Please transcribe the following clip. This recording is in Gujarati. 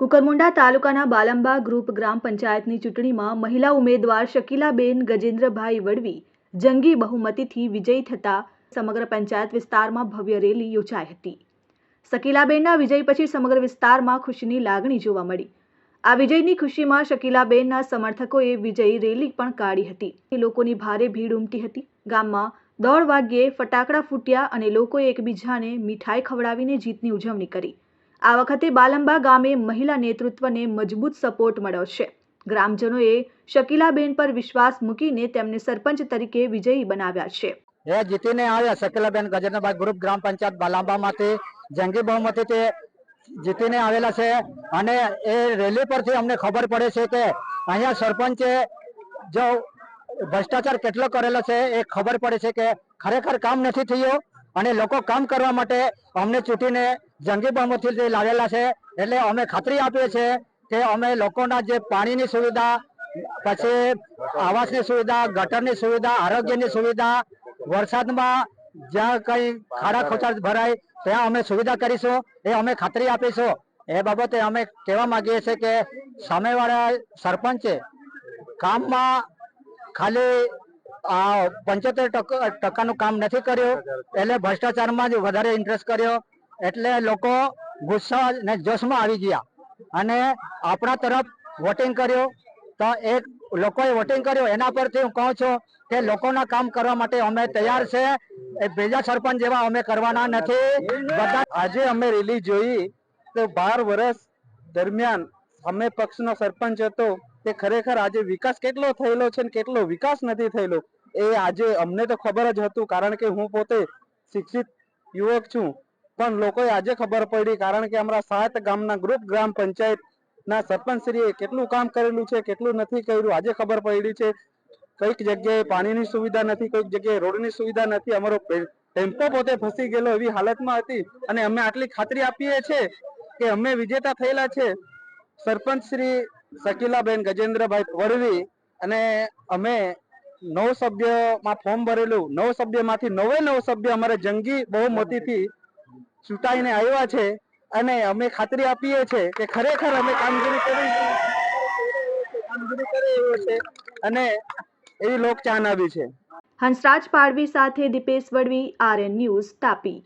કુકરમુંડા તાલુકાના બાલંબા ગ્રુપ ગ્રામ પંચાયતની ચૂંટણીમાં મહિલા ઉમેદવાર શકીલાબેન ગજેન્દ્રભાઈ વડવી જંગી બહુમતીથી વિજયી થતા સમગ્ર પંચાયત વિસ્તારમાં ભવ્ય રેલી યોજાઈ હતી. શકીલાબેનના વિજય પછી સમગ્ર વિસ્તારમાં ખુશીની લાગણી જોવા મળી. આ વિજયની ખુશીમાં શકીલાબેનના સમર્થકોએ વિજયી રેલી પણ કાઢી હતી. લોકોની ભારે ભીડ ઉમટી હતી. ગામમાં દોઢ વાગ્યે ફટાકડા ફૂટ્યા અને લોકોએ એકબીજાને મીઠાઈ ખવડાવીને જીતની ઉજવણી કરી. આ વખતે બાલંબા ગામે મહિલા નેતૃત્વને મજબૂત સપોર્ટ મળ્યો છે. ગ્રામજનોએ શકીલાબેન પર વિશ્વાસ મૂકીને તેમને સરપંચ તરીકે વિજયી બનાવ્યા છે. એ જીતીને આવ્યા શકીલાબેન ગજેન્દ્રભાઈ ગ્રુપ ગ્રામ પંચાયત બાલાંબામાંથી, જંગી બહુમતીથી જીતીને આવેલા છે અને એ રેલી પરથી અમને ખબર પડે છે કે અહીંયા સરપંચે જો ભ્રષ્ટાચાર કેટલો કરેલો છે એ ખબર પડે છે કે ખરેખર કામ નથી થયું. અને લોકો કામ કરવા માટે અમને ચૂંટીને જંગી બહુમતીથી લાવેલા છે, એટલે અમે ખાતરી આપીએ છીએ કે અમે લોકોના જે પાણીની સુવિધા, પછી આવાસની સુવિધા, ગટરની સુવિધા, આરોગ્યની સુવિધા, વરસાદમાં જ્યાં કઈ ખાડા ખોચા ભરાય, ત્યાં અમે સુવિધા કરીશું, એ અમે ખાતરી આપીશું. એ બાબતે અમે કહેવા માંગીએ છીએ કે સામેવાળા સરપંચે કામમાં ખાલી પંચોતેર ટકાનું કામ નથી કર્યું. એટલે ભ્રષ્ટાચારમાં જ વધારે ઇન્ટરેસ્ટ કર્યો. એટલે લોકો ગુસ્સા ને જોશમાં આવી ગયા. અને આપણા તરફ વોટિંગ કર્યું. તો એક લોકોએ વોટિંગ કર્યું. એના પરથી હું કહું છું કે લોકોના કામ કરવા માટે અમે તૈયાર છે. એ બીજા સરપંચ જેવા અમે કરવાના નથી. બધા આજે અમે રેલી જોઈ તો બાર વર્ષ દરમિયાન અમે પક્ષનો સરપંચ હતો, તે ખરેખર આજે વિકાસ કેટલો થયેલો છે ને કેટલો વિકાસ નથી થયેલો, એ આજે અમને તો ખબર જ હતું, કારણ કે હું પોતે શિક્ષિત યુવક છું. પણ લોકોએ આજે ખબર પડી, કારણ કે અમારા સાત ગામના ગ્રુપ, ગ્રામ પંચાયત ના સરપંચ શ્રીએ કેટલું કામ કરેલું છે, કેટલું નથી કર્યું, આજે ખબર પડી છે. કંઈક જગ્યાએ પાણીની સુવિધા નથી, કંઈક જગ્યાએ રોડની સુવિધા નથી, અમારો ટેમ્પો પોતે ફસી ગયેલો એવી હાલતમાં હતી. અને અમે આટલી ખાતરી આપીએ છીએ કે અમે વિજેતા થયેલા છે. સરપંચ શ્રી શકીલાબેન ગજેન્દ્રભાઈ વડવી અને અમે નવ સભ્યમાં ફોર્મ ભરેલું. નવ સભ્યમાંથી નવે નવ સભ્ય અમારે જંગી બહુમતીથી ચૂંટાઈને આવ્યા છે અને અમે ખાતરી આપીએ છીએ કે ખરેખર અમે કામગીરી કરી કામગીરી કરી એવો છે અને એવી લોક ચાહના બી છે. હંસરાજ પાડવી સાથે દીપેશ વડવી, આરએન ન્યૂઝ તાપી.